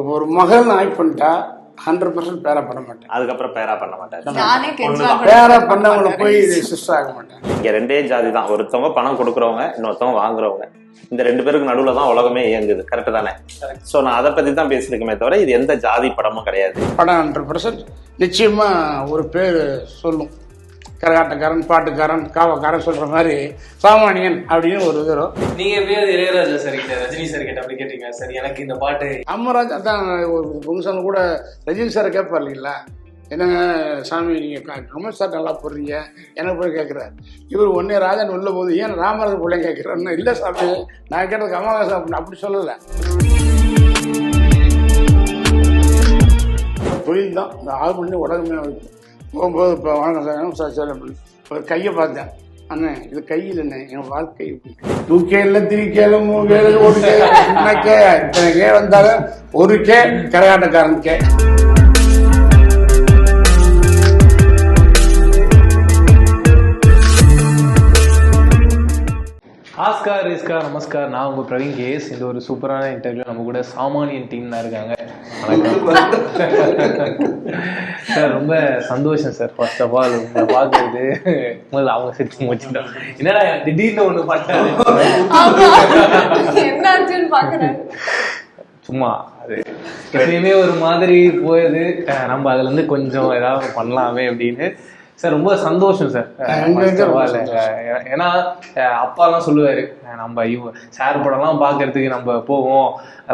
இப்போ ஒரு மகன் ஆக்ட் பண்ணிட்டா ஹண்ட்ரட் பர்சன்ட் பேரா பண்ண மாட்டேன். அதுக்கப்புறம் பேரா பண்ண கெஞ்சுவாங்க பேரா பண்ணவங்களை போய் சிஸ்டர் ஆக மாட்டேன். இங்க ரெண்டே ஜாதி தான். ஒருத்தவங்க பணம் கொடுக்குறவங்க இன்னொருத்தவங்க வாங்குறவங்க. இந்த ரெண்டு பேருக்கு நடுவுல தான் உலகமே இயங்குது. கரெக்ட் தானே? சோ நான் அதை பத்தி தான் பேசிருக்கேமே தவிர இது எந்த ஜாதி படமும் கிடையாது. படம் ஹண்ட்ரட் பர்சன்ட் நிச்சயமா ஒரு பேர் சொல்லும். கரகாட்டக்காரன் பாட்டுக்காரன் காவக்காரன் சொல்ற மாதிரி சாமானியன் அப்படின்னு ஒரு இது நீங்க எப்பயாவது இளையராஜா சார் கிட்ட ரஜினி சார் கிட்ட அப்படி கேட்டீங்க? சார் எனக்கு இந்த பாட்டு அம்மராஜ் அதான் ஒரு ஃபங்க்ஷன் கூட ரஜினி சாரை கேட்பார் இல்லைங்களா என்னங்க சாமி நீங்கள் கமல் சார் நல்லா போடுறீங்க. எனக்கு போய் கேட்குறாரு இவர் ஒன்னே ராஜன் உள்ள போது ஏன் ராமராஜ் பிள்ளை கேட்குறேன்னு இல்லை சாமி நான் கேட்டது கமலஹாசன் அப்படி சொல்லலை. தொழில் தான் இந்த ஆள் பண்ணி உலகமே இருக்கு. போகும்போது இப்போ வாங்க சார் சார் சார் அப்படின்னு ஒரு கையை பார்த்தேன். அண்ணன் இது கையில் என்ன என் வாழ்க்கை தூக்கே இல்லை திரிக்கேல கேல மூணு ஒரு கே இத்தனை கே வந்தாலும் ஒரு கே கரகாட்டக்காரன் கே. ஆஸ்கார் ரிஸ்கா நமஸ்கார் நான் உங்க பிரவீன் கேஸ். இந்த ஒரு சூப்பரான இன்டர்வியூ நம்ம கூட சாமானியன் டீம் தான் இருக்காங்க. சார் ரொம்ப சந்தோஷம் சார் ஃபர்ஸ்ட் ஆஃப் ஆல் உங்களை பார்க்கறது. முதல்ல அவங்க சிரிச்சு முடிச்சுட்டோம். என்னடா திடீர்னு ஒண்ணு பாக்குறேன் சும்மா அது எப்பயுமே ஒரு மாதிரி அஹ் நம்ம அதுல இருந்து கொஞ்சம் ஏதாவது பண்ணலாமே அப்படின்னு சார் ரொம்ப சந்தோஷம் சார். ஏன்னா அப்பாலாம் சொல்லுவாரு நம்ம இவ சார் படம்லாம் பார்க்கறதுக்கு நம்ம போவோம்.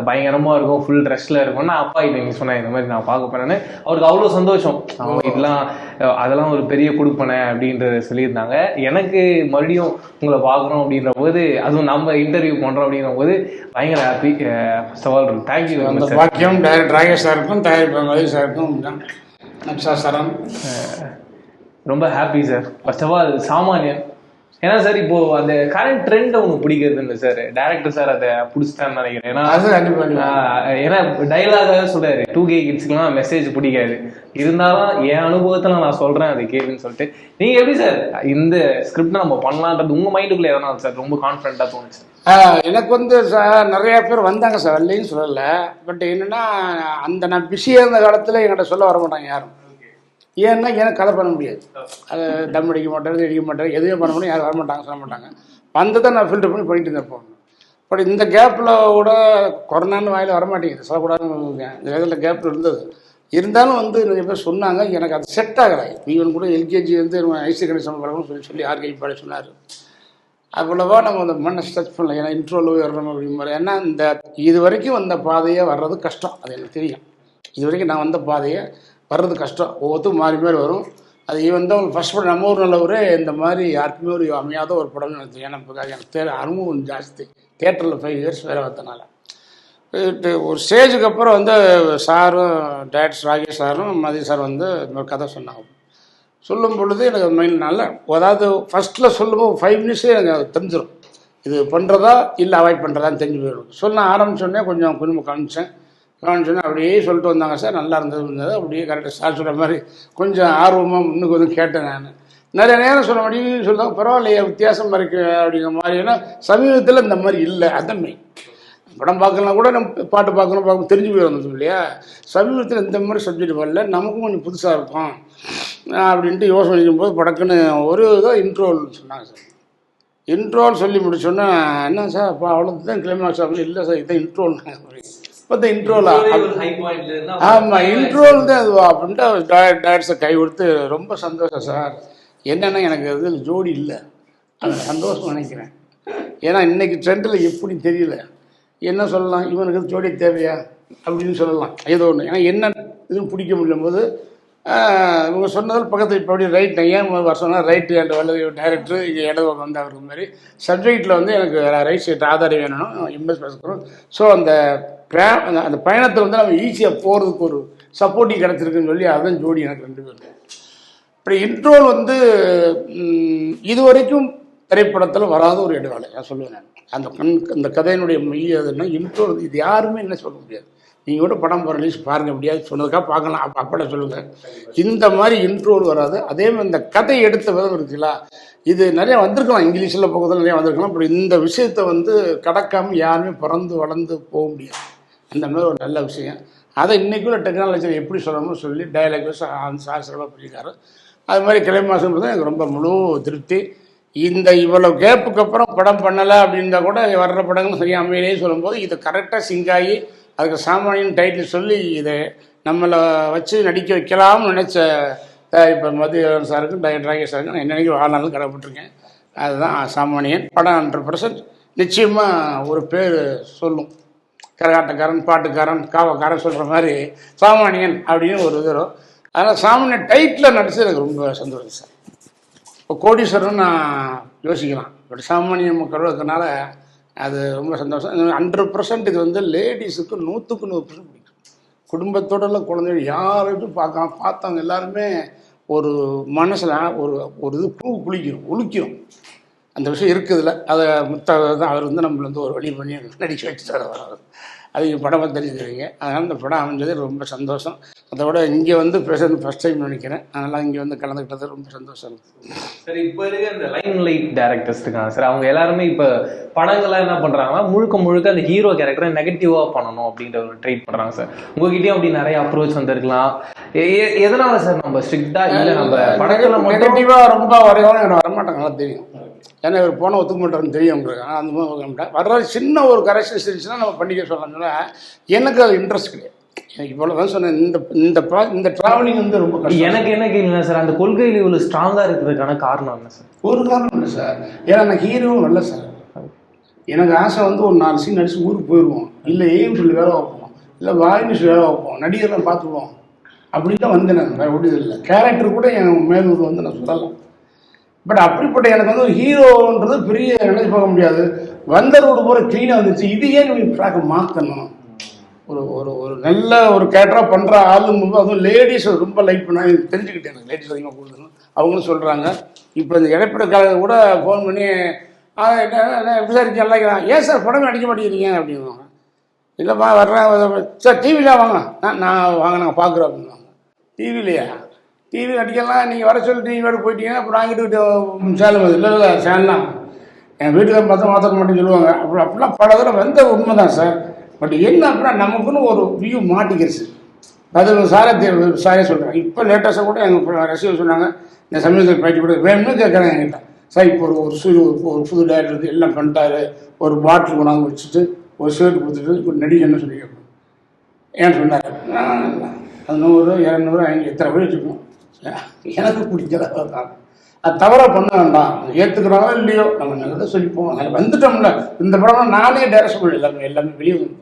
பயங்கரமா இருக்கும் ஃபுல் ட்ரெஸ்ல இருக்கும் நான் அப்பா கிட்ட நீ சொன்னேன் இந்த மாதிரி நான் பார்க்க போறேன்னு. அவருக்கு அவ்வளோ சந்தோஷம். அவங்க இதெல்லாம் அதெல்லாம் ஒரு பெரிய கொடுப்பனை அப்படின்றத சொல்லியிருந்தாங்க. எனக்கு மறுபடியும் உங்களை பார்க்கணும் அப்படின்ற போது அதுவும் நம்ம இன்டர்வியூ பண்றோம் அப்படின்ற போது பயங்கர happy first of all thank you அந்த பாக்கியம் டைரக்டர் ராகேஷ் சாருக்கும் தயாரிப்பு மதி சாருக்கும் சரண் ரொம்ப happy sir first of all Saamaniyan. ஏன்னா சார் இப்போ அந்த கரண்ட் ட்ரெண்ட் ஒன்று பிடிக்கிறது இல்லை சார் டேரக்டர் சார் அதை பிடிச்சிட்டான்னு நினைக்கிறேன். ஏன்னா ஏன்னா டைலாக சொல்றாரு. டூ கே கிட்ஸ்க்குலாம் மெசேஜ் பிடிக்காது. இருந்தாலும் என் அனுபவத்துல நான் சொல்றேன் அதை கேளுன்னு சொல்லிட்டு. நீங்க எப்படி சார் இந்த ஸ்கிரிப்ட் நம்ம பண்ணலான்றது உங்க மைண்டுக்குள்ள எதனால சார் ரொம்ப கான்ஃபிடண்டா தோணுச்சு? எனக்கு வந்து சார் நிறைய பேர் வந்தாங்க சார் இல்லைன்னு சொல்லலை. பட் என்னன்னா அந்த நான் பிஸியாக இருந்த காலத்தில் என்கிட்ட சொல்ல வர மாட்டாங்க யாரும். ஏன்னா எனக்கு கதை பண்ண முடியாது. அது தம் அடிக்க மாட்டாரு அடிக்க மாட்டாரு எதுவுமே பண்ண முடியும் யாரும் வர மாட்டாங்க சொல்ல மாட்டாங்க. வந்ததை நான் ஃபில்டர் பண்ணி போயிட்டு இருந்தேன் இப்போ. பட் இந்த கேப்பில் கூட கொரோனான்னு வாயில் வர மாட்டேங்குது சொல்லக்கூடாதுன்னு இருக்கேன். இந்த இதில் கேப் இருந்தது. இருந்தாலும் வந்து நிறைய பேர் சொன்னாங்க எனக்கு அது செட் ஆகலை. ஈவன் கூட எல்கேஜி வந்து ஐசி கணேசன் பழகணும்னு சொல்லி சொல்லி ஆர்கே பாடி சொன்னார். அவ்வளோவா நம்ம அந்த மண்ணை ஸ்ட்ரெச் பண்ணல ஏன்னா இன்ட்ரோவில் வரணும் அப்படிங்கிற ஏன்னா இந்த இது வரைக்கும் வந்த பாதையை வர்றது கஷ்டம். அது எனக்கு தெரியும். இது வரைக்கும் நான் வந்த பாதையை வர்றது கஷ்டம். ஒவ்வொருத்தரும் மாறி மாறி வரும். அது ஈவன் தான் ஃபஸ்ட் படம் நம்ம ஊர் நல்லவரே இந்த மாதிரி யாருக்குமே ஒரு அமையாத ஒரு படம்னு எனக்கு ஏன்னா இப்போ எனக்கு தே அனுபவம் ஜாஸ்தி. தேட்டரில் ஃபைவ் இயர்ஸ் வேலை பார்த்தனால. ஒரு ஸ்டேஜுக்கு அப்புறம் வந்து சாரும் டேரக்டர் ராகேஷ் சாரும் மதி சார் வந்து இந்த மாதிரி கதை சொன்னாங்க. சொல்லும் பொழுது எனக்கு மைண்ட் நல்லா அதாவது ஃபஸ்ட்டில் சொல்லும்போது ஃபைவ் மினிட்ஸே எனக்கு அது தெரிஞ்சிடும் இது பண்ணுறதா இல்லை அவாய்ட் பண்ணுறதான்னு தெரிஞ்சு போயிடும். சொல்ல ஆரம்பிச்சோடனே கொஞ்சம் கொஞ்சம் காமிச்சேன் காமிச்சோன்னே அப்படியே சொல்லிட்டு வந்தாங்க சார் நல்லா இருந்தது இருந்தது. அப்படியே கரெக்டாக சார் சொல்கிற மாதிரி கொஞ்சம் ஆர்வமாக முன்னுக்கு வந்து கேட்டேன் நான். நிறைய நேரம் சொல்ல முடியும் சொல்லுவாங்க பரவாயில்லையே வித்தியாசம் இருக்கு அப்படிங்கிற மாதிரி. ஏன்னா சமீபத்தில் இந்த மாதிரி இல்லை அதன்மை படம் பார்க்கலாம் கூட நம்ம பாட்டு பார்க்கணும் பார்க்கணும் தெரிஞ்சு போயிருந்தோம் இல்லையா? சமீபத்தில் இந்த மாதிரி சப்ஜெக்ட் வரல நமக்கும் கொஞ்சம் புதுசாக இருக்கும் அப்படின்ட்டு யோசனை செய்யும்போது படக்குன்னு ஒரு இதாக இன்ட்ரோல்னு சொன்னாங்க சார். இன்ட்ரோல் சொல்லி முடிச்சோன்னா என்ன சார் அப்போ அவ்வளோ தான் கிளைமேக்ஸ் அப்படின்னு இல்லை சார் இதுதான் இன்ட்ரோல் இப்போ தான் இன்ட்ரோலா ஹை பாயிண்ட்ல இருந்தா ஆமாம் இன்ட்ரோல் தான் இதுவா அப்படின்ட்டு அவர் டேரக்டர்ஸை கை கொடுத்து ரொம்ப சந்தோஷம் சார். என்னென்னா எனக்கு அது ஜோடி இல்லை. அது சந்தோஷம் நினைக்கிறேன். ஏன்னா இன்னைக்கு ட்ரெண்டில் எப்படி தெரியல. என்ன சொல்லலாம்? இவனுக்கு ஜோடி தேவையா? அப்படின்னு சொல்லலாம். ஏதோ ஒன்று ஏன்னா என்ன இதுவும் பிடிக்க முடியும் போது இவங்க சொன்னதில் பக்கத்தில் இப்போ அப்படி ரைட் ஏன் வர சொன்னால் ரைட்டு என்ற வல்லது டேரக்டர் இங்கே இடது வந்து அவருக்கு மாதிரி. சப்ஜெக்டில் வந்து எனக்கு ரைட் சைட் ஆதாரம் வேணும் எம்எஸ் பேசுகிறோம் ஸோ அந்த அந்த- அந்த பயணத்தில் வந்து நம்ம ஈஸியாக போகிறதுக்கு ஒரு சப்போர்ட்டிங் கிடச்சிருக்குன்னு சொல்லி அதுதான் ஜோடி எனக்கு ரெண்டு பேரும். அப்புறம் இன்ட்ரோல் வந்து இது வரைக்கும் திரைப்படத்தில் வராத ஒரு இடைவேளை நான் சொல்லுவேன் நான். அந்த கண் அந்த கதையினுடைய மைய அதுன்னா இன்ட்ரோல் இது யாருமே என்ன சொல்ல முடியாது. நீங்கள் கூட படம் போகிற ரிலீஸ் பாருங்க முடியாது சொன்னதுக்காக பார்க்கலாம் அப்போ அப்பட சொல்லுங்கள் இந்த மாதிரி இன்ட்ரோல் வராது. அதே மாதிரி இந்த கதை எடுத்த விதம் இருக்குல்ல இது நிறையா வந்திருக்கலாம் இங்கிலீஷில் பக்கத்தில் நிறையா வந்திருக்கலாம் அப்படி இந்த விஷயத்தை வந்து கடக்காமல் யாருமே பிறந்து வளர்ந்து போக முடியாது. அந்த மாதிரி ஒரு நல்ல விஷயம். அதை இன்றைக்குள்ள டெக்னாலஜியில் எப்படி சொல்லணும்னு சொல்லி டயலாக் சார் சிறப்பாக புரிஞ்சுக்காரு அது மாதிரி கிளை மாதம் தான் எனக்கு ரொம்ப முழு திருப்தி. இந்த இவ்வளோ கேப்புக்கு அப்புறம் படம் பண்ணலை அப்படின்னா கூட வர்ற படங்கள் சரியாக அமையிலேயே சொல்லும்போது இது கரெக்டாக சிங்காகி அதுக்கு சாமானியன் டைட்டில் சொல்லி இதை நம்மளை வச்சு நடிக்க வைக்கலாம்னு நினச்ச இப்போ மதியன் சாருக்கும் டைரக்டர் ராகேஷ் சாருக்கும் நான் என்னைக்கு வாழ்நாளும் கடப்பட்டிருக்கேன் அதுதான் சாமானியன். படம் ஹண்ட்ரட் பர்சன்ட் நிச்சயமாக ஒரு பேர் சொல்லும். கரகாட்டக்காரன் பாட்டுக்காரன் காவக்காரன் சொல்கிற மாதிரி சாமானியன் அப்படின்னு ஒரு இது வரும். அதனால் சாமானிய டைட்டில் நடிச்சு எனக்கு ரொம்ப சந்தோஷம் சார். இப்போ கோடீஸ்வரன் நான் யோசிக்கலாம். பட் சாமானிய மக்கள் இருக்கிறனால அது ரொம்ப சந்தோஷம். ஹண்ட்ரட் பர்சன்ட் இது வந்து லேடிஸுக்கு நூற்றுக்கு நூறு பர்சன்ட் பிடிக்கும். குடும்பத்தோடலாம் குழந்தைகள் யாருக்கும் பார்க்காம பார்த்தவங்க எல்லாருமே ஒரு மனசில் ஒரு ஒரு இது பூ குளிக்கும் உளிக்கும் அந்த விஷயம் இருக்குதுல்ல. அதை முத்த தான் அவர் வந்து நம்மளை வந்து ஒரு வழி பண்ணி நடிக்க வச்சுட்டார் அவர். அது படமாக தெரிஞ்சுக்கிறீங்க. அதனால் இந்த படம் அமைஞ்சது ரொம்ப சந்தோஷம். அதை விட இங்கே வந்து பேசுறது ஃபஸ்ட் டைம் நினைக்கிறேன். அதனால் இங்கே வந்து கலந்துக்கிட்டது ரொம்ப சந்தோஷம் இருக்குது சார் இப்போ இருக்க இந்த லைன் லைட் டேரக்டர்ஸ் இருக்காங்க சார் அவங்க எல்லாருமே இப்போ படங்கள்லாம் என்ன பண்றாங்கன்னா முழுக்க முழுக்க அந்த ஹீரோ கேரக்டரை நெகட்டிவா பண்ணணும் அப்படின்ற ஒரு ட்ரீட் பண்றாங்க சார் உங்ககிட்டயும் அப்படி நிறைய அப்ரோச் வந்திருக்கலாம். எதனால சார் நம்ம ஸ்ட்ரிக்டா இல்ல நம்ம படங்களை நெகட்டிவாக ரொம்ப வரையோம் எனக்கு வரமாட்டாங்க தெரியும். ஏன்னா இவர் போன ஒத்துக்க மாட்டாருன்னு தெரியும் உங்களுக்கு. ஆனால் அந்த மாதிரி வர்ற சின்ன ஒரு கரெக்ஷன்ஸ் இருந்துச்சுன்னா நம்ம பண்ணிக்க சொல்லலாம்னா எனக்கு அது இன்ட்ரெஸ்ட் கிடையாது. எனக்கு இவ்வளோ தான் சொன்னேன். இந்த இந்த இந்த ட்ராவலிங் வந்து ரொம்ப கஷ்டம். எனக்கு என்ன கேள்வினா சார் அந்த கொள்கையில் இவ்வளவு ஸ்ட்ராங்கா இருக்கிறதுக்கான காரணம் என்ன சார் ஒரு காரணம் இல்லை சார் ஏன்னா நான் ஹீரோவும் நல்ல சார் எனக்கு ஆசை வந்து ஒரு நாலு சீன் நடிச்சு ஊருக்கு போயிடுவோம் இல்லை ஏன்னு சொல்லி வேலை வைப்போம் இல்லை வாயின்னு சொல்லி வேலை வைப்போம் நடிகர்லாம் பார்த்துக்குவோம். அப்படி தான் வந்தேன் நான். இல்லை. கேரக்டர் கூட என் மேலூர் வந்து நான் சொல்லலாம். பட் அப்படிப்பட்ட எனக்கு வந்து ஒரு ஹீரோன்றது பெரிய நினைச்சு பார்க்க முடியாது. வந்த ரோடு போகிற க்ளீனாக வந்துச்சு இது ஏன் நீ ட்ராக்கை மாற்றணும் ஒரு ஒரு ஒரு நல்ல ஒரு கேரக்டராக பண்ணுற ஆளுங்க அதுவும் லேடிஸ் ரொம்ப லைக் பண்ணாங்க எனக்கு தெரிஞ்சுக்கிட்டேன் எனக்கு லேடிஸ் அதிகமாக கொடுக்கணும் அவங்களும் சொல்கிறாங்க இப்போ இந்த இடைப்பட காலத்தில் கூட ஃபோன் பண்ணி என்ன விசாரிச்சு நல்லா ஏன் சார் படமே அடிக்க மாட்டேங்கிறீங்க? அப்படின்னு இல்லைப்பா வர்றேன் சார் டிவியில் வாங்க. நான் நான் வாங்க நாங்கள் பார்க்குறோம். அப்படின்வாங்க டிவிலையா டிவி நடிக்கலாம் நீங்கள் வர சொல்லி டிவி வேறு போயிட்டீங்கன்னா அப்புறம் வாங்கிட்டு சேலம் இல்லை இல்லை சேனல்லாம். என் வீட்டுக்கு பார்த்தா மாற்ற மாட்டேன்னு சொல்லுவாங்க. அப்புறம் அப்படிலாம் பல தடவை வந்த உண்மை தான் சார் பட் என்ன அப்படின்னா நமக்குன்னு ஒரு வியூ மாட்டிக்கிடுச்சு அதில் சாரே தேர்வு சாரே சொல்கிறேன் இப்போ லேட்டஸ்ட்டாக கூட எங்கள் ரசிகர் சொன்னாங்க இந்த சமயத்தில் பயிற்சி கூட வேணும்னு கேட்குறாங்க என்கிட்ட. சார் இப்போ ஒரு ஒரு சூரிய ஒரு புது டேரக்டர் எல்லாம் பண்ணிட்டாரு. ஒரு பாட்டில் கொண்டாந்து வச்சுட்டு ஒரு ஷர்ட் கொடுத்துட்டு இப்போ நடிகன்னு சொல்லி கேட்கணும் ஏன் சொன்னார்? அது நூறு இரநூறு ஐநூறு எத்தனை பேர் வச்சுக்கணும் எனக்கு பிடிக்கல. அதான். அது தவறாக பண்ண வேண்டாம். ஏற்றுக்கிறாங்களோ இல்லையோ நம்ம நல்லதை சொல்லிப்போம். அதில் வந்துட்டோம்ல. இந்த படம் நானே டைரக்ஷன் பண்ணி எல்லாமே எல்லாமே வெளியே வந்துட்டோம்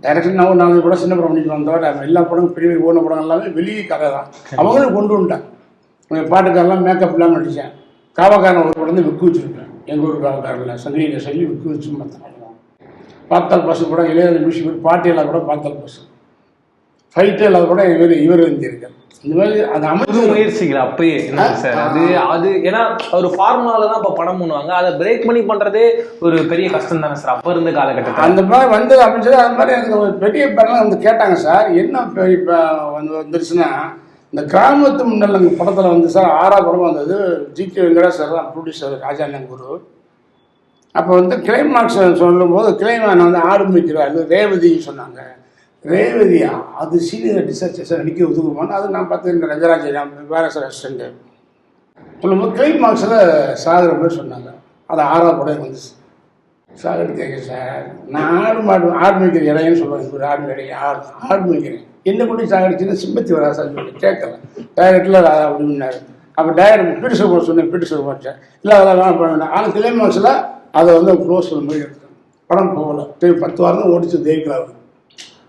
டைரக்ஷன் நான் நாலு படம் சின்ன படம் பண்ணிட்டு வந்தோம் எல்லா படம் பெரிய ஓன படம் எல்லாமே வெளியே கதை தான். அவங்களும் கொண்டு வந்துட்டேன் உங்கள் பாட்டுக்காரெல்லாம் மேக்கப் இல்லாமல் நடித்தேன் காவக்காரன் ஒரு படம் வந்து விற்கு வச்சுருக்கேன் எங்கள் ஊர் காவக்காரில் சங்கிலியில் சொல்லி விற்கு வச்சு மற்ற பார்த்தால் பஸ் கூட இளையராஜா மியூசிக் பாட்டு இல்லாத கூட பார்த்தால் பஸ் ஃபைட்டு இல்லாத கூட இவர் இவர் எழுந்திருக்கார் இந்த மாதிரி அது அமைச்சு முயற்சிகள் அப்பயே என்ன சார்? அது அது ஏன்னா ஒரு ஃபார்முலால தான் இப்ப படம் பண்ணுவாங்க. அதை பிரேக் பண்ணி பண்றதே ஒரு பெரிய கஷ்டம் தானே சார் அப்ப இருந்த காலகட்டத்தில். அந்த மாதிரி வந்து அமைச்சது அது மாதிரி எனக்கு ஒரு பெரிய பேரெல்லாம் வந்து கேட்டாங்க சார். என்ன இப்போ வந்து வந்துருச்சுன்னா இந்த கிராமத்து முன்னல் அந்த படத்தில் வந்து சார் ஆறா படம் வந்தது ஜி கே வெங்கடேஷ் சார் தான் ப்ரொடியூசர் ராஜாண்ணன் குரு அப்போ வந்து கிளைமாக்ஸ் சொல்லும்போது கிளைமான் வந்து ஆடு மேய்க்கிறாரு ரேவதி சொன்னாங்க. ரேவதியா? அது சீனியர் டிசர்ச் நடிக்க ஒதுக்குமான்னு அது நான் பார்த்துருக்கேன் இந்த ரங்கராஜ் வேற சார் அசிஸ்டண்ட்டு சொல்லும்போது கிளைமாக்ஸில் சாகர் கூட சொன்னாங்க. அது ஆறாவது படம் வந்துச்சு சாகர் கேட்க சார் நான் ஆடு மாடு ஆடு மேய்க்கிற இடையன்னு சொல்லுவேன் ஒரு ஆடு மேய்க்கிற ஆடு ஆடு மேய்க்கிறேன் என்ன கொண்டு சாகடிச்சுன்னு சிம்பத்தி வரா சார். சொல்லி கேட்கல. டைரக்டில் அப்படின்னாரு அப்போ டைரக்ட் பீட்டு சுகுமார் சொன்னேன். பீட்டு சுகுமார் சார் இல்லை அதெல்லாம் பண்ண வேண்டாம் ஆனால் கிளைமாக்ஸில் அதை வந்து க்ளோஸ் பண்ண மாதிரி எடுத்தேன் படம் போகல. பத்து வாரம் தான் ஓடிச்சு தேய்க்கலாம்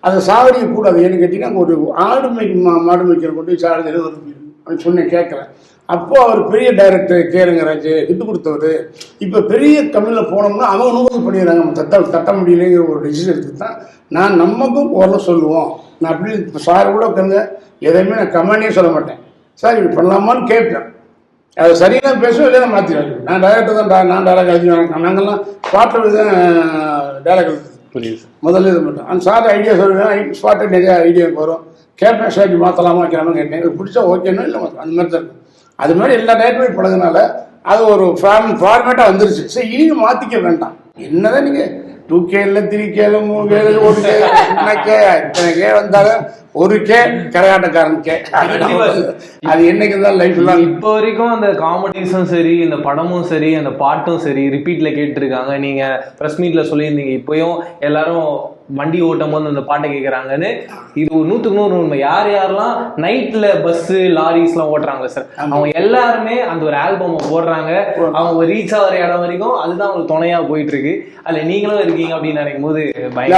அதை சாகடிக்க கூடாது ஏன்னு கேட்டிங்கன்னா ஒரு ஆடு மேய்க்கு மாடு மேய்க்கிற கொண்டு போய் சாகடி ஒரு அப்படின்னு சொன்னேன் கேட்கல. அப்போ அவர் பெரிய டைரக்டர் கேளுங்க ராஜ் விட்டு கொடுத்தவர். இப்போ பெரிய தமிழில் போனோம்னா அவங்க நூறு பண்ணிடுறாங்க நம்ம தட்ட தட்ட முடியலைங்கிற ஒரு டிசிஷன் எடுத்து தான் நான் நமக்கும் ஓரளவு சொல்லுவோம். நான் அப்படி இப்போ சார் கூட உட்காந்து எதையுமே நான் கமெண்டே சொல்ல மாட்டேன். சார் இப்படி பண்ணலாமான்னு கேட்பேன். அது சரியாக பேசுவோம் இல்லையா மாற்றிடுவாங்க நான் டைரக்டர் தான் நான் டேரக்ட் எழுதி நாங்கள்லாம் பாட்டில் தான் டைலாக் புரியுது முதல்ல இது மட்டும். அந்த சார் ஐடியா சொல்லுவேன் ஸ்பாட்டு நிறைய ஐடியா வரும். கேப்டன் சார் மாற்றலாமா வைக்கலாமா கேட்டேன். எனக்கு பிடிச்சா ஓகேன்னு இல்லை மாத்தலாம். அந்த மாதிரி தான் அது மாதிரி எல்லா டேரக்டரும் பழகினால அது ஒரு ஃபார்ம் ஃபார்மேட்டாக வந்துருச்சு. சரி இனியும் மாற்றிக்க வேண்டாம். என்னதான் நீங்கள் டூ கேல த்ரீ கேல மூணு கேல ஒரு கே என்ன கே இத்தனை கே வந்தாலும் ஒரு கே கரகாட்டக்காரன் கே அது என்னைக்கு தான் லைஃப் எல்லாம் இப்போ வரைக்கும் அந்த காமெடிஸும் சரி இந்த படமும் சரி அந்த பாட்டும் சரி ரிப்பீட்ல கேட்டிருக்காங்க. நீங்க பிரஸ் மீட்ல சொல்லியிருந்தீங்க. இப்பயும் எல்லாரும் வண்டி ஓட்டும் போது அந்த பாட்டை கேட்கறாங்கன்னு இது ஒரு நூத்துக்கு நூறு உண்மை. யார் யாரெல்லாம் நைட்ல பஸ் லாரிஸ் எல்லாம் ஓட்டுறாங்க சார் அவங்க எல்லாருமே அந்த ஒரு ஆல்பம் போடுறாங்க அவங்க ரீச் ஆகிற இடம் வரைக்கும் அதுதான் அவங்களுக்கு துணையா போயிட்டு இருக்கு அதுல நீங்களும் இருக்கீங்க அப்படின்னு நினைக்கும் போது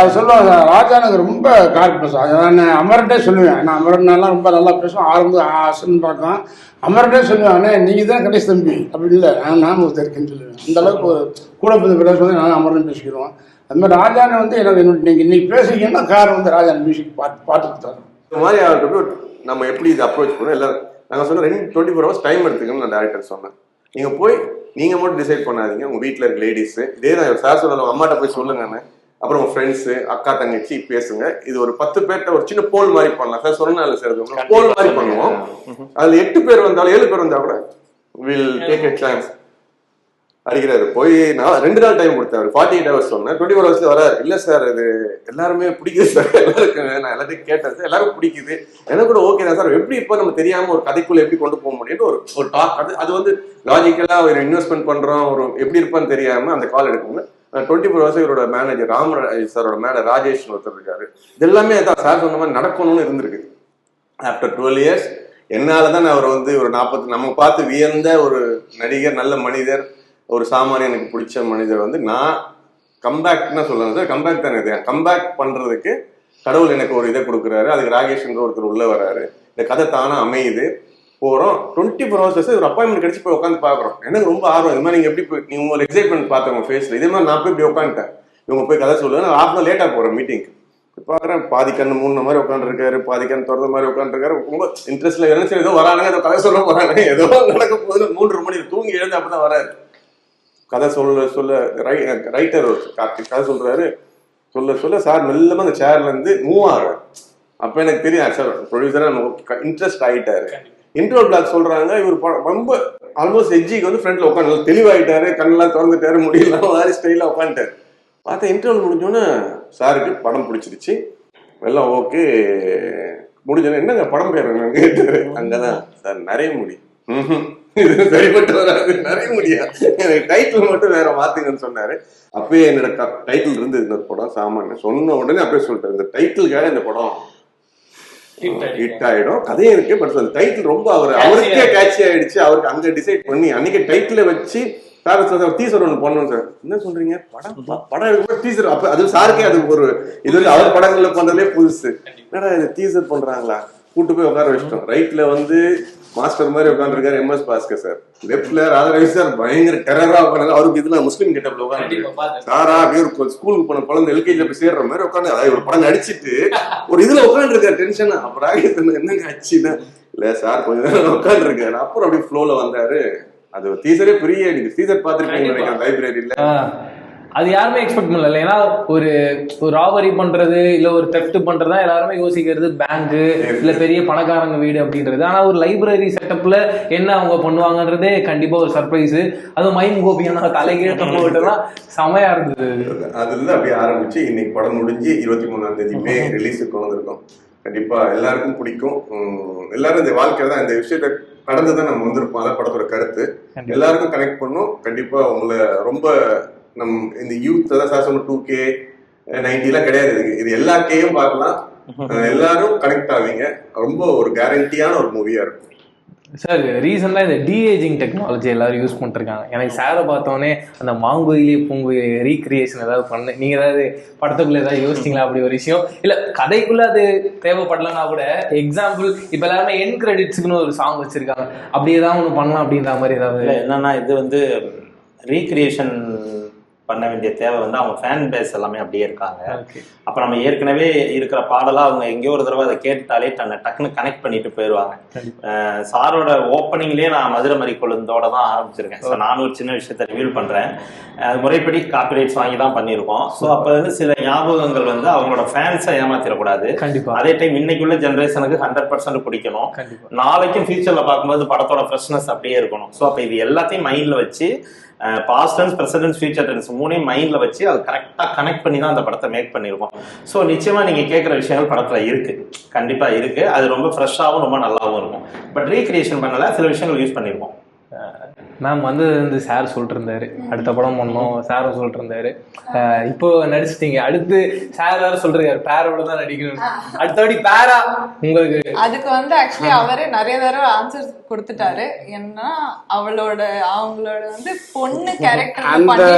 அவர் சொல்லுவாங்க ராஜா எனக்கு ரொம்ப கார் பேசும் அதை நான் அமரன்ட்டே சொல்லுவேன். நான் அமரன்னாலாம் ரொம்ப நல்லா பேசுவேன். ஆரம்ப ஆசன் பார்க்கலாம் அமரன்ட்டே சொல்லுவேன் அண்ணே நீங்கள் தான் கடைசி தம்பி? அப்படி இல்லை நான் நான் ஒருத்தர் இருக்கேன்னு சொல்லுவேன். அந்த அளவுக்கு கூட பேர் சொல்லி நான் அமரன் பேசிக்கிறோம். அது மாதிரி ராஜானை வந்து எனக்கு நீங்கள் இன்னைக்கு பேசுறீங்கன்னா கார் வந்து ராஜா மியூசிக் பாட்டு பாட்டு தரோம் இந்த மாதிரி அவர்கிட்ட நம்ம எப்படி இதை அப்ரோச் பண்ணோம்? எல்லாரும் நாங்கள் சொன்னோம் ரெண்டு டுவெண்ட்டி ஃபோர் ஹவர்ஸ் டைம் எடுத்துக்கணும்னு நான் டேரக்டர் சொன்னேன். நீங்கள் போய் நீங்கள் மட்டும் டிசைட் பண்ணாதீங்க. உங்கள் வீட்டில் இருக்க லேடிஸ் இதே தான் சார் சொல்லலாம் அம்மாட்ட போய் சொல்லுங்கன்னு அப்புறம் உங்கள் ஃப்ரெண்ட்ஸு அக்கா தங்கச்சி பேசுங்க. இது ஒரு பத்து பேர்கிட்ட ஒரு சின்ன போல் மாதிரி பண்ணலாம். சார் சொன்னால சார் போல் மாதிரி பண்ணுவோம். அதில் எட்டு பேர் வந்தாலும் ஏழு பேர் வந்தா கூட வில் டேக் எ சான்ஸ் அடிக்கிறாரு போய் நான் ரெண்டு நாள் டைம் கொடுத்தேன். ஃபார்ட்டி எயிட் ஹவர்ஸ் சொன்னேன். டுவெண்ட்டி ஃபோர் ஹவர்ஸ் வராரு. இல்லை சார் இது எல்லாருமே பிடிக்குது சார் எல்லாருக்கும் நான் எல்லாத்தையும் கேட்டேன் சார் எல்லாரும் பிடிக்குது. எனக்கு கூட ஓகே தான் சார் எப்படி இப்போ நம்ம தெரியாம ஒரு கதைக்குள்ள எப்படி கொண்டு போக முடியும்னு ஒரு ஒரு டாக் அது அது வந்து லாஜிக்கலா ஒரு இன்வெஸ்ட்மெண்ட் பண்றோம். ஒரு எப்படி இருப்பான்னு தெரியாம அந்த கால் எடுக்கணும் டுவெண்ட்டி ஃபோர் ஹவர்ஸ் இவரோட மேனேஜர் ராமராஜ் சாரோட மேனேஜர் ராஜேஷ் ஒருத்தர் இருக்காரு. இது எல்லாமே தான் சார் சொன்ன மாதிரி நடக்கணும்னு இருந்திருக்கு. ஆஃப்டர் டுவெல் இயர்ஸ் என்னால தான் அவர் வந்து ஒரு நாற்பத்தி நம்ம பார்த்து வியந்த ஒரு நடிகர் நல்ல மனிதர் ஒரு சாமானிய எனக்கு பிடிச்ச மனிதர் வந்து நான் கம்பேக்ட்னா சொல்லணும். சார் கம்பேக் தானே இது? கம்பேக் பண்றதுக்கு கடவுள் எனக்கு ஒரு இதை கொடுக்குறாரு. அதுக்கு ராகேஷ்ன்ற ஒருத்தர் உள்ள வராரு. இந்த கதை தானா அமையுது. போறோம். டுவெண்ட்டி ஃபோர் ஹவர்ஸ் ஒரு அப்பாயின்மெண்ட் கிடைச்சி போய் உட்காந்து பாக்குறோம் எனக்கு ரொம்ப ஆர்வம். இது மாதிரி நீங்க எப்படி போய் நீங்க ஒரு எக்ஸைட்மெண்ட் பார்த்தவங்க ஃபேஸ்ல இதே மாதிரி நான் போய் இப்படி உட்காந்துட்டேன் இவங்க போய் கதை சொல்லுவேன் நான் ஹாஃப் லேட்டா போறேன் மீட்டிங்க்கு பாக்குறேன் பாதி கண்ணு மூணு மாதிரி உட்காந்துருக்காரு பாதி கண் திறந்த மாதிரி உட்காந்துருக்காரு ரொம்ப இன்ட்ரெஸ்ட்ல என்ன சரி ஏதோ வரானுங்க ஏதோ கதை சொல்ல போறாங்க ஏதோ நடக்க போகுது மூன்று மணி தூங்கி எழுந்து அப்பதான் வராரு. கதை சொல்ல சொல்ல ரைட்டர் கார்த்திக் கதை சொல்றாரு. சொல்ல சொல்ல சார் மெல்லமா அந்த சேர்ல இருந்து மூவ் ஆகுறாரு. அப்ப எனக்கு தெரியும் சார் ப்ரொடியூசரா இன்ட்ரெஸ்ட் ஆயிட்டாரு. இன்ட்ரோ பிளாக் சொல்றாங்க இவர் ரொம்ப ஆல்மோஸ்ட் எஜ்ஜிக்கு வந்து ஃப்ரண்ட்ல உட்காந்து தெளிவாயிட்டாரு கண்ணெல்லாம் திறந்துட்டாரு முடியல மாதிரி ஸ்டைலா உட்காந்துட்டாரு பார்த்தா இன்டர்வல் முடிஞ்சோன்னே சாருக்கு படம் பிடிச்சிருச்சு. எல்லாம் ஓகே முடிஞ்சோன்னே என்னங்க படம் பேர் என்னன்னு கேட்டாரு. அங்கதான் சார் நிறைய முடி. இது சரிப்பட்டு வராது. நிறைய முடியா. எனக்கு டைட்டில் மட்டும் வேற மாத்துங்கன்னு சொன்னாரு. அப்பயே என்னோட டைட்டில் இருந்து இந்த படம் சாமானியம் சொன்ன உடனே அப்படியே சொல்லிட்டாரு இந்த டைட்டிலுக்காக இந்த படம் ஹிட் ஆயிடும். கதையும் இருக்கு பட் அந்த டைட்டில் ரொம்ப அவர் அவருக்கே கேட்சி ஆயிடுச்சு. அவருக்கு அங்க டிசைட் பண்ணி அன்னைக்கு டைட்டில வச்சு சார் சார் டீசர் ஒன்று பண்ணோம் சார். என்ன சொல்றீங்க? படம் படம் எடுக்கும்போது டீசர் அப்ப அது சாருக்கே அது ஒரு இது வரைக்கும் அவர் படங்கள்ல பண்றதுலே புதுசு. என்னடா இது டீசர் பண்றாங்களா? கூட்டு போய் உட்கார வச்சிட்டோம். ரைட்ல வந்து மாஸ்டர் மாதிரி உட்காந்துருக்காரு எம். எஸ். பாஸ்கர் சார். லெப்ட்ல ராதாரவி சார் பயங்கர டெரரா உட்காந்து அவருக்கு இதுல முஸ்லீம் கிட்ட உட்காந்து சாரா அப்படியே ஒரு ஸ்கூலுக்கு போன குழந்தை எல்கேஜில போய் சேர்ற மாதிரி உட்காந்து அதாவது ஒரு படம் நடிச்சிட்டு ஒரு இதுல உட்காந்து இருக்காரு டென்ஷன் அப்புறம் என்னங்க ஆச்சுன்னா இல்ல சார் கொஞ்ச நேரம் உட்காந்து இருக்காரு அப்புறம் அப்படியே ஃப்ளோல வந்தாரு. அது ஒரு டீசரே பெரிய நீங்க டீசர் பாத்துருக்கீங்க நினைக்கிறேன் லைப்ரரியில. அது யாருமே எக்ஸ்பெக்ட் பண்ணல. ஏன்னா ஒரு ஒரு ராபரி பண்றது இல்ல ஒரு தெஃப்ட் பண்றதா எல்லாருமே யோசிக்கிறது பேங்க் இல்ல பெரிய பணக்காரங்க வீடு அப்படின்றது. ஆனா ஒரு லைப்ரரி செட்டப்ல என்ன அவங்க பண்ணுவாங்கன்றதே கண்டிப்பா ஒரு சர்ப்ரைஸ் அதுவும் மைம் கோபியான தலைகீழ போட்டுலாம் செமையா இருந்தது. அது. அதுல இருந்து அப்படியே ஆரம்பிச்சு இன்னைக்கு படம் முடிஞ்சு இருபத்தி மூணாம் தேதி மே ரிலீஸுக்கு வந்திருக்கோம். கண்டிப்பா எல்லாருக்கும் பிடிக்கும். எல்லாரும் இந்த வாழ்க்கை தான் இந்த விஷயத்த கடந்து தான் நம்ம வந்திருப்போம். அதான் படத்தோட கருத்து. எல்லாருக்கும் கனெக்ட் பண்ணும். கண்டிப்பா உங்களை ரொம்ப நம் இந்த யூத் அதான் சார் சொன்ன டூ கே எல்லாம் கிடையாது. இது இது எல்லா கேயும் பார்க்கலாம். எல்லாரும் கனெக்ட் ஆவீங்க. ரொம்ப ஒரு கேரண்டியான ஒரு மூவியா இருக்கும். சார் ரீசெண்டாக இந்த டிஏஜிங் டெக்னாலஜி எல்லாரும் யூஸ் பண்ணிருக்காங்க எனக்கு சாரை பார்த்தோன்னே அந்த மாங்குயிலே பூங்குயிலே ரீக்ரியேஷன் ஏதாவது பண்ண நீங்க ஏதாவது படத்துக்குள்ள ஏதாவது யோசிச்சிங்களா? அப்படி ஒரு விஷயம். இல்ல கதைக்குள்ள அது தேவைப்படலன்னா கூட எக்ஸாம்பிள் இப்ப எல்லாருமே என் கிரெடிட்ஸ்க்குன்னு ஒரு சாங் வச்சிருக்காங்க. அப்படி ஏதாவது ஒன்று பண்ணலாம் அப்படின்ற மாதிரி ஏதாவது இல்ல என்னன்னா இது வந்து ரீக்ரியேஷன் பண்ண வேண்டிய தேவை வந்து அவங்க ஃபேன் பேஸ் எல்லாமே அப்படியே இருக்காங்க. அப்ப நம்ம ஏற்கனவே இருக்கிற பாடலா அவங்க எங்கேயோ ஒரு தடவை அதை கேட்டுட்டாலே தன்னை டக்குன்னு கனெக்ட் பண்ணிட்டு போயிடுவாங்க சாரோட ஓப்பனிங்லயே நான் மதுரை மறி கொழுந்தோட தான் ஆரம்பிச்சிருக்கேன். ஸோ நானும் ஒரு சின்ன விஷயத்த ரிவீல் பண்றேன். அது முறைப்படி காப்பிரைட்ஸ் வாங்கி தான் பண்ணியிருக்கோம். ஸோ அப்ப வந்து சில ஞாபகங்கள் வந்து அவங்களோட ஃபேன்ஸை ஏமாத்திடக்கூடாது. கண்டிப்பா. அதே டைம் இன்னைக்குள்ள ஜென்ரேஷனுக்கு ஹண்ட்ரட் பர்சன்ட் பிடிக்கணும். நாளைக்கும் ஃபியூச்சர்ல பார்க்கும்போது படத்தோட ஃப்ரெஷ்னஸ் அப்படியே இருக்கணும். ஸோ அப்போ இது எல்லாத்தையும் மைண்ட்ல வச்சு past tense present tense future tense மூணையும் மைண்டில் வச்சு அது கரெக்டாக கனெக்ட் பண்ணி தான் அந்த படத்தை மேக் பண்ணியிருக்கோம் ஸோ நிச்சயமாக நீங்கள் கேட்குற விஷயங்கள் படத்தில் இருக்குது கண்டிப்பாக இருக்குது அது ரொம்ப ஃப்ரெஷ்ஷாகவும் ரொம்ப நல்லாவும் இருக்கும். பட் ரீக்ரியேஷன் பண்ணல சில விஷயங்கள் யூஸ் பண்ணியிருக்கோம் மேம் வந்து வந்து சார் சொல்லிட்டு இருந்தாரு அடுத்த படம் பண்ணோம் சாரும் சொல்லிட்டு இருந்தாரு இப்போ நடிச்சிட்டீங்க. அடுத்து சார் வேற சொல்றாரு பேரோட தான் நடிக்கணும் அடுத்தபடி பேரா உங்களுக்கு? அதுக்கு வந்து ஆக்சுவலி அவரே நிறைய தடவை ஆன்சர் கொடுத்துட்டாரு. ஏன்னா அவளோட அவங்களோட வந்து பொண்ணு கேரக்டர் பண்ண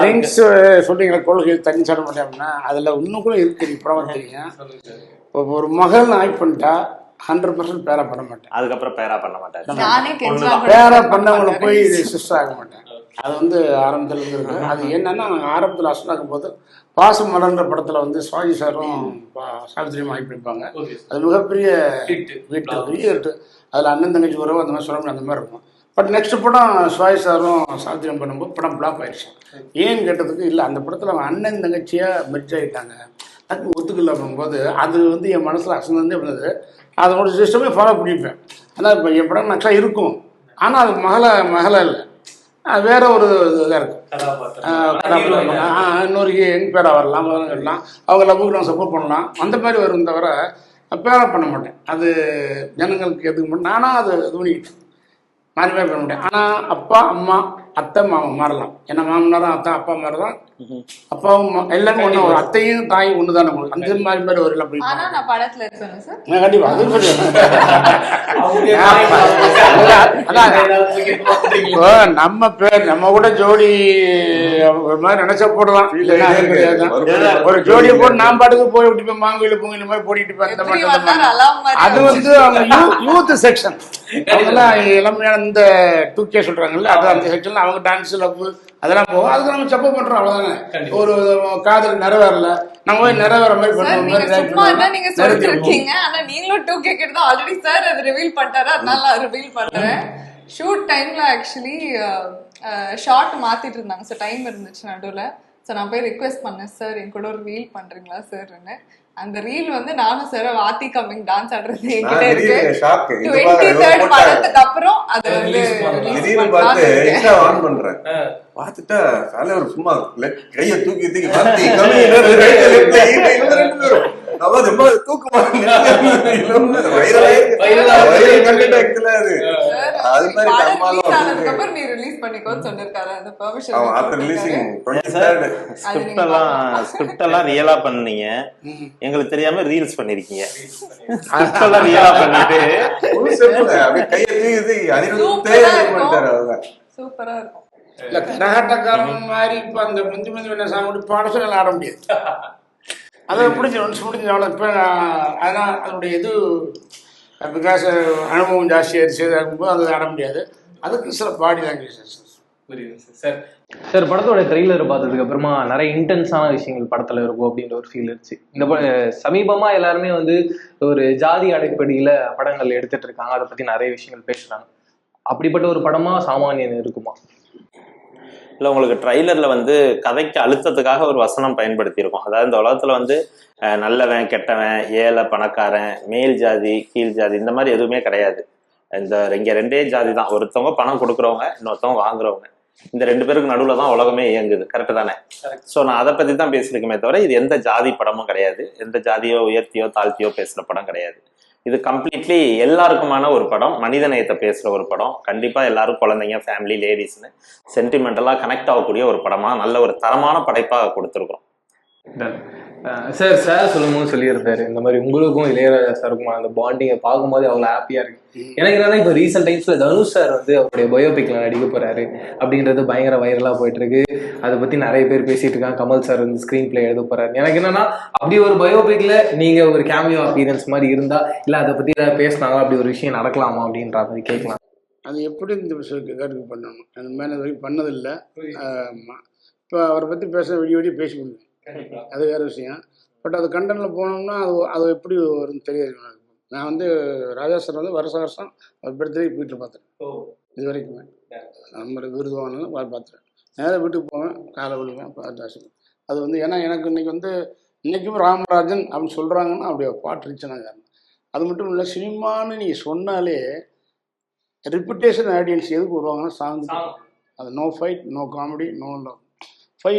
ட்ரிங்க்ஸ் சொல்றீங்களா கொள்கையில் தண்ணி சாட மாட்டேன்னா அதுல இன்னும் கூட இருக்கு இப்போ ஒரு மகள் ஆக்ட் பண்ணிட்டா ஹண்ட்ரட் பர்சன்ட் பேரா பண்ண மாட்டேன். அதுக்கப்புறம் பேரா பண்ண கூட பேரா பண்ண பண்ணவங்களை. போய் சிஸ்டர் ஆக மாட்டேன். அது வந்து ஆரம்பத்துல இருந்து இருக்கு. அது என்னன்னா ஆரம்பத்தில் அசனாக்கும் போது பாசம் மலர்ன்ற படத்துல வந்து சுவாஜி சாரும் பா- சாவித்திரியும் ஆகி பண்ணிப்பாங்க அது மிகப்பெரிய வீட்டு பெரிய hit. அதுல அண்ணன் தங்கச்சி உறவு அந்த மாதிரி சொல்ல முடியாது அந்த மாதிரி இருக்கும். பட் நெக்ஸ்ட் படம் சுவாஜி சாரும் சாவித்திரியும் பண்ணும்போது படம் பிளாப் ஆயிடுச்சு. ஏன்னு கேட்டதுக்கு இல்லை அந்த படத்துல அவன் அண்ணன் தங்கச்சியா மெர்ஜ் ஆயிட்டாங்க. அதுக்கு ஒத்துக்கல பண்ணும்போது அது வந்து என் மனசுல அசந்தே இருந்தது அதோட சிஸ்டமே ஃபாலோ பண்ணிப்பேன். ஆனால் இப்போ என் படம் நக்ஷா இருக்கும். ஆனால் அது மகளை மகளை இல்லை. வேற ஒரு இதாக இருக்கும். இன்னொரு எங் பேரா வரலாம் வரலாம் அவங்க லவ்வுக்கு நான் சப்போர்ட் பண்ணலாம். அந்த மாதிரி வரும் தவிர பேரா பண்ண மாட்டேன். அது ஜனங்களுக்கு எதுக்கு மட்டும் நானும் அது இது பண்ணிக்கிட்டேன் மாறி மாறி பண்ண மாட்டேன். ஆனால் அப்பா அம்மா அத்தை மாமன் மாறலாம். ஏன்னா மாமனாரும் அத்தா அப்பா மாதிரி தான் அப்பாவும் எல்லாமே ஒரு அத்தையும் தாயும் தானே உங்களுக்கு அந்த மாதிரி மாதிரி ஒரு ஆனா நான் படத்துல இருப்பேன் சார். நான் கண்டிப்பா. அது இப்போ நம்ம பேர் நம்ம கூட ஜோடி ஒரு மாதிரி நினைச்சா போடலாம். ஒரு ஜோடியை போட்டு நான் பாட்டுக்கு போய் விட்டு போய் மாங்குயில பூங்குயில மாதிரி போட்டிட்டு இருப்பேன் அது வந்து அவங்க யூத் செக்ஷன் அவங்கெல்லாம் இளமையான இந்த டூ கே சொல்றாங்கல்ல அது அந்த செக்ஷன்ல அவங்க டான்ஸ் லவ் அதெல்லாம் போகும். அதுக்கு நம்ம சப்போர்ட் பண்றோம் அவ்வளவுதானே? ஒரு காதல் நிறைவேறல. நம்ம போய் நிறைவேற மாதிரி பண்ணுவோம். நீங்க சொல்லிட்டு. இருக்கீங்க ஆனா நீங்களும் டூ கேக்கெட் தான் ஆல்ரெடி சார் அது ரிவீல் பண்ணிட்டாரு. அதனால நான் ரிவீல் பண்றேன். ஷூட் டைம்ல ஆக்சுவலி ஷார்ட் மாத்திட்டு இருந்தாங்க. சார் டைம் இருந்துச்சு நடுவுல. ஸோ நான் போய் ரிக்வெஸ்ட் பண்ணேன். சார் என் கூட ஒரு ரீல் பண்றீங்களா சார்னு அந்த ரீல் வந்து நானும் சார் வாத்தி கம்மிங் டான்ஸ் ஆடுறது என்கிட்ட இருக்கு. படத்துக்கு அப்புறம் அது ஆன் பண்றேன். பார்த்துட்டா தலைவர் சும்மா le- கைய தூக்கி தூக்கி அவன் ரொம்ப தூக்கமா அது அது மாதிரி படம் தம்மாலும் release வந்து- ஆனதுக்கப்புறம் நீ ரிலீஸ் பண்ணிக்கோன்னு சொல்லிருக்காரு. அந்த பெர்மிஷன் அவன் after releasing twenty sir third script எல்லாம் ஸ்கிரிப்ட் எல்லாம் ரியலா பண்ணீங்க. எங்களுக்கு தெரியாம ரீல்ஸ் பண்ணிருக்கீங்க. ஸ்கிரிப்ட் எல்லாம் ரியலா பண்ணிட்டு. அப்படியே கைய தூக்கி அனிருத்தே சூப்பரா இது பண்ணிட்டாரு இருக்கும். இல்ல கரகாட்டக்காரன் மாதிரி இப்ப அந்த முந்தி முந்தி வேணா சாமி பாட சொல்லி ஆட முடியாது. அதை பிடிச்சி ஒன்ஸ் முடிஞ்சு அவ்வளோ இப்போ அதனால் அதனுடைய இது பிகாஸ் அனுபவம் ஜாஸ்தியாக செய்தாகும்போது அது ஆட முடியாது. அதுக்கு சில பாடி லாங்குவேஜஸ் சார் சார் படத்தோட ட்ரெய்லர் பார்த்ததுக்கு அப்புறமா நிறைய இன்டென்ஸான விஷயங்கள் படத்துல இருக்கும் அப்படின்ற ஒரு ஃபீல் இருந்துச்சு. இந்த சமீபமா எல்லாருமே வந்து ஒரு ஜாதி அடிப்படையில படங்கள் எடுத்துட்டு இருக்காங்க. அதை பத்தி நிறைய விஷயங்கள் பேசுறாங்க. அப்படிப்பட்ட ஒரு படமா சாமானியன் இருக்குமா? இல்ல உங்களுக்கு ட்ரைலர்ல வந்து கதைக்கு அழுத்தத்துக்காக ஒரு வசனம் பயன்படுத்தியிருக்கோம். அதாவது இந்த உலகத்துல வந்து நல்லவன் கெட்டவன் ஏழை பணக்காரன் மேல் ஜாதி கீழ் ஜாதி இந்த மாதிரி எதுவுமே கிடையாது. இந்த இங்க ரெண்டே ஜாதி தான். ஒருத்தவங்க பணம் கொடுக்குறவங்க இன்னொருத்தவங்க வாங்குறவங்க. இந்த ரெண்டு பேருக்கு நடுவுல தான் உலகமே இயங்குது. கரெக்டு தானே? ஸோ நான் அதை பத்தி தான் பேசியிருக்கேமே தவிர இது எந்த ஜாதி படமும் கிடையாது. எந்த ஜாதியோ உயர்த்தியோ தாழ்த்தியோ பேசுற படம் கிடையாது. இது கம்ப்ளீட்லி எல்லாருக்குமான ஒரு படம். மனிதநேயத்தை பேசுற ஒரு படம். கண்டிப்பா எல்லாரும் குழந்தைங்க ஃபேமிலி லேடிஸ்னு சென்டிமெண்டலாக கனெக்ட் ஆகக்கூடிய ஒரு படமா நல்ல ஒரு தரமான படைப்பாக கொடுத்துருக்கோம் சார் சார் சொல்லும்போது சொல்லியிருந்தாரு. இந்த மாதிரி உங்களுக்கும் இளையராஜா சாருக்கும் அந்த பாண்டிங்கை பார்க்கும்போது அவ்வளோ ஹாப்பியா இருக்கு. எனக்கு என்னன்னா இப்போ ரீசெண்ட் டைம்ஸ்ல தனுஷ் சார் வந்து அவருடைய பயோபிக்ல நடிக்க போறாரு. அப்படின்றது பயங்கர வைரலா போயிட்டு இருக்கு அதை பத்தி நிறைய பேர் பேசிட்டு இருக்காங்க. கமல் சார் வந்து ஸ்கிரீன் பிளே எழுத போறாரு. எனக்கு என்னன்னா அப்படி ஒரு பயோபிக்ல நீங்க ஒரு கேமியோ அப்பீரன்ஸ் மாதிரி இருந்தா இல்ல அதை பத்தி ஏதாவது பேசினாங்க அப்படி ஒரு விஷயம் நடக்கலாமா அப்படின்ற மாதிரி கேட்கலாம். அது எப்படி இந்த விஷயத்துக்கு கேட்டுக்கு பண்ணணும்? அந்த வரைக்கும் பண்ணதில்லை. இப்போ அவரை பற்றி பேச விடிய விடிய பேசி முடியும் அது வேறு விஷயம். பட் அது கண்டனில் போனோம்னா அது அது எப்படி வரும்னு தெரியாது எனக்கு. நான் வந்து ராஜா சார் வந்து வருஷம் வருஷம் அவர் பர்த்டே வீட்டில் பார்த்துருக்கேன் இது வரைக்குமே. நம்ம விருது வாங்கினாலும் பார்த்துருக்கேன் நேராக வீட்டுக்கு போவேன் காலை விழுவேன் பார்த்து அது வந்து ஏன்னா எனக்கு இன்னைக்கு வந்து இன்னைக்கும் ராமராஜன் அப்படின்னு சொல்கிறாங்கன்னா அப்படியே பாட்டு ரீச்சனாக அது மட்டும் இல்லை சினிமான்னு நீங்கள் சொன்னாலே ரிப்புடேஷன் ஆடியன்ஸ் எதுக்கு வருவாங்கன்னா சாங் அது no fight no comedy no fight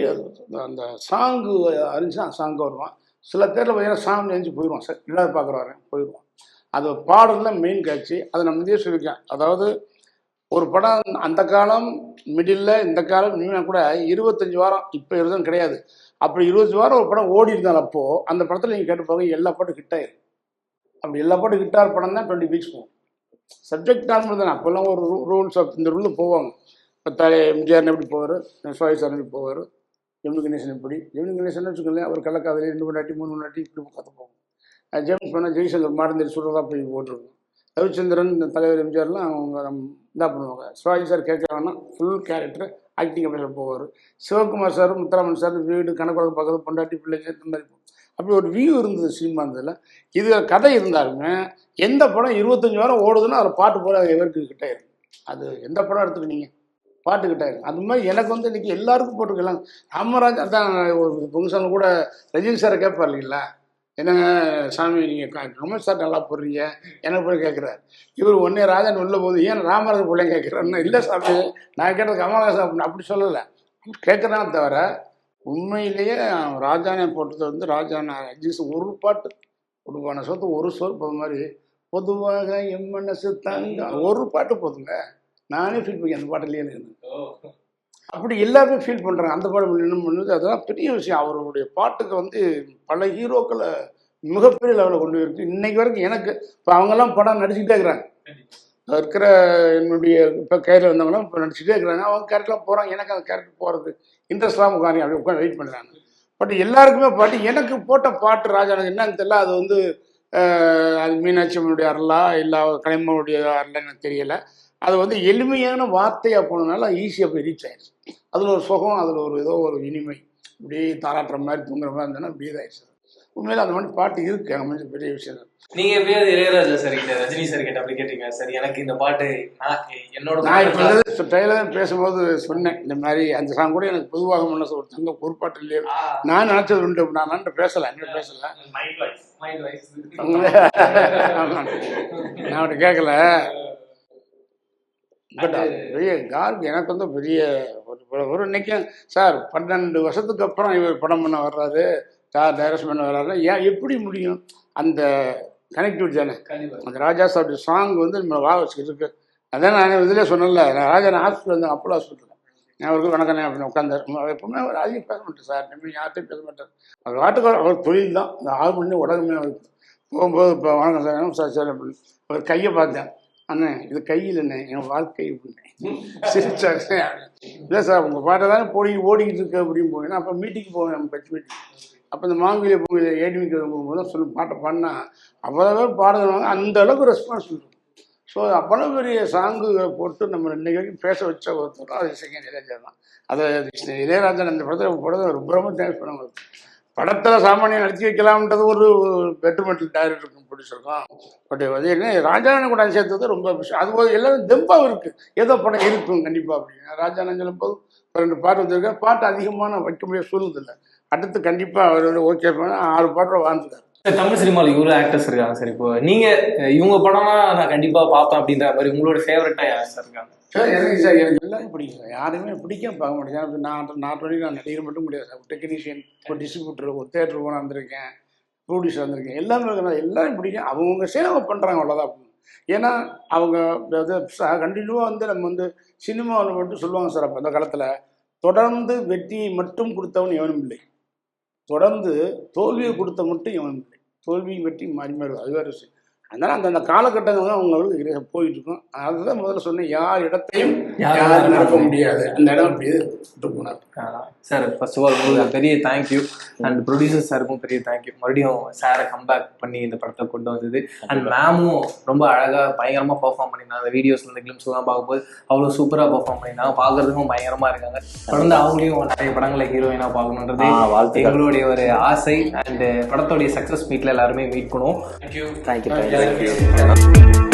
அந்த சாங்கு அறிஞ்சுன்னா சாங்கு வருவான். சில பேரில் பார்த்தீங்கன்னா சாங் எழுந்து போயிடுவான் சார். இல்லாத பார்க்குறாரு போயிடுவான் அது பாடலில் மெயின் காட்சி அதை நான் முந்தைய சொல்லியிருக்கேன். அதாவது ஒரு படம் அந்த காலம் மிடில் இந்த காலம் இனிமே கூட இருபத்தஞ்சி வாரம் இப்போ இருந்தும் கிடையாது. அப்படி இருபத்தஞ்சி வாரம் ஒரு படம் ஓடி இருந்தால் அப்போது அந்த படத்தில் நீங்கள் கேட்டு எல்லா பாட்டும் ஹிட் ஆயிரும். அப்படி எல்லா பாட்டும் ஹிட் ஆகிற படம் தான் டுவெண்ட்டி வீக்ஸ் போகும். சப்ஜெக்ட் நார்மல் தானே. அப்போல்லாம் ஒரு ரூல்ஸ் ஆஃப் இந்த ரூலில் போவாங்க. தலை எம்ஜிஆர் எப்படி போவார்? சுவாமி சார் எப்படி போவார்? ஜெமினி கணேசன் எப்படி? ஜெமினி கணேசன் வச்சுக்கோங்களேன் அவர் கள்ளக்காதலி ரெண்டு மணி நாட்டி மூணு மணி நாட்டி இப்படி கற்று போவோம் ஜேம்ஸ் பண்ண ஜெய்சங்கர் மாடந்தேரி சொல்கிறதா போய் போட்டிருக்கோம் ரவிச்சந்திரன் இந்த தலைவர் எம்ஜிஆர்லாம் அவங்க நம்ம இதாக பண்ணுவாங்க. சிவாஜி சார் கேட்கறாங்கன்னா ஃபுல் கேரக்டர் ஆக்டிங் அப்படியே போவார். சிவகுமார் சார் முத்துராமன் சார் வீடு கணக்கு பார்க்கறது பொண்டாட்டி பிள்ளைங்க இந்த மாதிரி அப்படி ஒரு வியூ இருந்தது சினிமா இருந்ததில் இது கதை இருந்தாலுமே எந்த படம் இருபத்தஞ்சி வாரம் ஓடுதுன்னா அதில் பாட்டு போகிற எவருக்கு கிட்டே இருக்கும் அது எந்த படம் எடுத்துக்கிட்டீங்க? பாட்டு அந்த அது மாதிரி எனக்கு வந்து இன்னைக்கு எல்லாருக்கும் போட்டுக்கலாம் ராமராஜ் அதான் ஒரு பொங்குசாமி கூட ரஜினி சாரை கேட்பார் இல்லைங்களா? என்னங்க சாமி நீங்கள் கமல் சார் நல்லா போடுறீங்க. எனக்கு போய் கேட்குறாரு. இவர் ஒன்னே ராஜன் உள்ள போது ஏன் ராமராஜன் பிள்ளை கேட்குறாருன்னு? இல்லை சாமி நான் கேட்டது கமலஹாசன் அப்படின்னு அப்படி சொல்லலை. கேட்குறான் தவிர உண்மையிலேயே ராஜானை போட்டது வந்து ராஜானா ரஜினி ஒரு பாட்டு. உருவான சொத்து ஒரு சொல் போது மாதிரி. பொதுவாக எம் மனசு தங்க ஒரு பாட்டு போதுங்க. நானே ஃபீல் பண்ணி அந்த பாட்டிலேயே எனக்கு அப்படி எல்லாருமே ஃபீல் பண்ணுறாங்க அந்த பாடம் என்ன பண்ணுது. அதெல்லாம் பெரிய விஷயம். அவருடைய பாட்டுக்கு வந்து பல ஹீரோக்களை மிகப்பெரிய லெவலில் கொண்டு இருக்கு இன்னைக்கு வரைக்கும் எனக்கு இப்போ அவங்கெல்லாம் படம் நடிச்சுக்கிட்டே இருக்கிறாங்க. இருக்கிற என்னுடைய இப்போ கையில் வந்தவங்களாம் இப்போ நடிச்சுட்டே இருக்கிறாங்க. அவங்க கேரக்டர்லாம் போகிறாங்க எனக்கு அந்த கேரக்டர் போகிறது இன்ட்ரெஸ்டாக உட்காந்து அப்படி உட்காந்து வெயிட் பண்ணுறாங்க பட் எல்லாருக்குமே பாட்டு எனக்கு போட்ட பாட்டு ராஜா எனக்கு என்னன்னு தெரியல. அது வந்து அது மீனாட்சி அம்மனுடைய அருளா இல்லை கலைமனுடைய அருளா எனக்கு தெரியல. அது வந்து எளிமையான வார்த்தையாக போனதுனால ஈஸியாக போய் ரீச் ஆயிடுச்சு. அதில் ஒரு சுகம் அதில் ஒரு ஏதோ ஒரு இனிமை. இப்படியே தாராட்டுற மாதிரி தூங்குற மாதிரி இருந்ததுன்னா இப்படியே இதாகிடுச்சு உண்மையில அந்த மாதிரி பாட்டு இருக்கு அமைஞ்ச பெரிய விஷயம். நீங்க எப்பயாவது இளையராஜா சார் கிட்ட ரஜினி சார் கிட்ட அப்படி கேட்டீங்க சார் எனக்கு இந்த பாட்டு நான் என்னோட நான் இப்போ ட்ரெயிலர் பேசும்போது சொன்னேன் இந்த மாதிரி அந்த சாங் கூட எனக்கு பொதுவாக முன்ன ஒரு தங்க ஒரு பாட்டு இல்லையே நான் நினச்சது உண்டு நான் நான் பேசலை என்ன பேசலை. நான் அவனை கேட்கல பட் பெரிய கார்க் எனக்கு வந்து பெரிய ஒரு நினைக்கும் சார் பன்னெண்டு வருஷத்துக்கு அப்புறம் இவர் படம் பண்ண வர்றாரு. சார் டைரக்ஷன் பண்ண வர்றாரு. ஏன் எப்படி முடியும்? அந்த கனெக்டிவிட்டி தானே? அந்த ராஜா சாப்பிட்ட சாங் வந்து நம்ம வா வச்சுக்கிட்டு இருக்கு. அதான் நான் இதிலே சொன்னேன்ல நான் ராஜா நான் ஹாஸ்பிட்டல் இருந்தேன் அப்போலோ ஹாஸ்பிட்டல் நான் அவருக்கு வணக்கம் அப்படின்னு உட்காந்தார் எப்பவுமே அவர் அதிகம் பேச மாட்டேன் சார். நம்ம யார்ட்டையும் பேச மாட்டார். அவர் வாட்டுக்கு அவர் தொழில் தான். இந்த ஆள் பண்ணி உலகமே அவருக்கு போகும்போது இப்போ வணக்கம் சார் சார் சார் அப்படின்னு அவர் கையை பார்த்தேன் அண்ணே இது கையில் என்ன என் வாழ்க்கை அப்படின்னேன் சிரிச்சார் இல்லை சார் உங்கள் பாட்டை தானே போடி ஓடிக்கிட்டு இருக்க அப்படின்னு போவேன். அப்போ மீட்டிங் போவேன் நம்ம கட்சி மீட்டிங் அப்போ இந்த மாங்குலிய போய் ஏடிமிக்கு போகும்போது தான் சொல்லி பாட்டை பாடினா அவ்வளோ பாடுவாங்க அந்த அளவுக்கு ரெஸ்பான்ஸ் இருக்கும் ஸோ அவ்வளோ பெரிய சாங்குகளை போட்டு நம்ம இன்னைக்கு வரைக்கும் பேச வச்ச ஒருத்தரும் அது இசைஞர் இளையராஜா தான். அதை இளையராஜன் அந்த படத்தில் படத்தை ரொம்ப ரொம்ப தேங்க்ஸ் பண்ண படத்தில் சாமானியம் நடிச்சு வைக்கலாம்ன்றது ஒரு பெட்டர்மெண்டல் டைரக்டருக்கும் பிடிச்சிருக்கோம். பட் அது என்ன ராஜானன் கூட சேர்த்தது ரொம்ப விஷயம். அது போது எல்லாரும் தெம்பாக இருக்குது ஏதோ படம் இருக்கும் கண்டிப்பாக அப்படின்னு. ராஜானன் சொல்லும்போது ரெண்டு பாட்டு வந்திருக்கேன் பாட்டு அதிகமான வைக்க முடியாத சூழ்நிலை அடுத்து கண்டிப்பாக அவர் வந்து ஓகே பண்ண ஆறு பாட்டு வாழ்ந்துட்டார். தமிழ் சினிமாவில் இவ்வளோ ஆக்டர்ஸ் இருக்காங்க சார். இப்போ நீங்க இவங்க படம்னா நான் கண்டிப்பா பார்ப்பேன் அப்படின்ற மாதிரி உங்களோட ஃபேவரட்டா யார் சார் இருக்காங்க? சார் எனக்கு சார் எனக்கு எல்லாரும் பிடிக்கும் சார். யாருமே பிடிக்காம பார்க்க முடியாது நான் நாட்டு வரைக்கும் நான் நடிகர் மட்டும் முடியாது சார். டெக்னீஷியன் ஒரு டிஸ்ட்ரிபியூட்டர் ஒரு தேட்டர் ஓனர் வந்திருக்கேன். ப்ரொடியூசர் வந்திருக்கேன். எல்லாமே இருக்கு. எல்லாரும் பிடிக்கும். அவங்கவுங்க சேவை பண்ணுறாங்க அவ்வளோதான் ஏன்னா அவங்க கண்டினியூவாக வந்து நம்ம வந்து சினிமாவில் மட்டும் சொல்லுவாங்க சார் அப்போ அந்த காலத்தில் தொடர்ந்து வெற்றியை மட்டும் கொடுத்தவன் எவனும் இல்லை. தொடர்ந்து தோல்வியை கொடுத்த மட்டும் எவனும் தோல்வியும் பற்றி மாறி மாறி அது வேறு விஷயம். அதனால் அந்தந்த காலகட்டங்கள் தான் அவங்களுக்கு போயிட்டு இருக்கும். அதுதான் முதல்ல சொன்னேன் யார் இடத்தையும் யாரும் நிரப்ப முடியாது. அந்த இடம் அப்படியே விட்டு போனார். சார் ஃபர்ஸ்ட் ஆஃப் ஆல் உங்களுக்கு பெரிய தேங்க்யூ அண்ட் ப்ரொடியூசர் சாருக்கும் பெரிய தேங்க்யூ மறுபடியும் சாரை கம்பேக் பண்ணி இந்த படத்தை கொண்டு வந்தது. அண்ட் மேமும் ரொம்ப அழகா பயங்கரமா பெர்ஃபார்ம் பண்ணியிருந்தாங்க. அந்த வீடியோஸ் இந்த கிளிம்ஸ் எல்லாம் பார்க்கும்போது அவ்வளோ சூப்பரா பெர்ஃபார்ம் பண்ணியிருந்தாங்க. பார்க்கறதுக்கும் பயங்கரமா இருக்காங்க. தொடர்ந்து அவங்களையும் நிறைய படங்களை ஹீரோயினா பார்க்கணுன்றது. எங்களுடைய ஒரு ஆசை. அண்ட் படத்தோடைய சக்ஸஸ் மீட்ல எல்லாருமே மீட் பண்ணுவோம். Thank you thank you thank you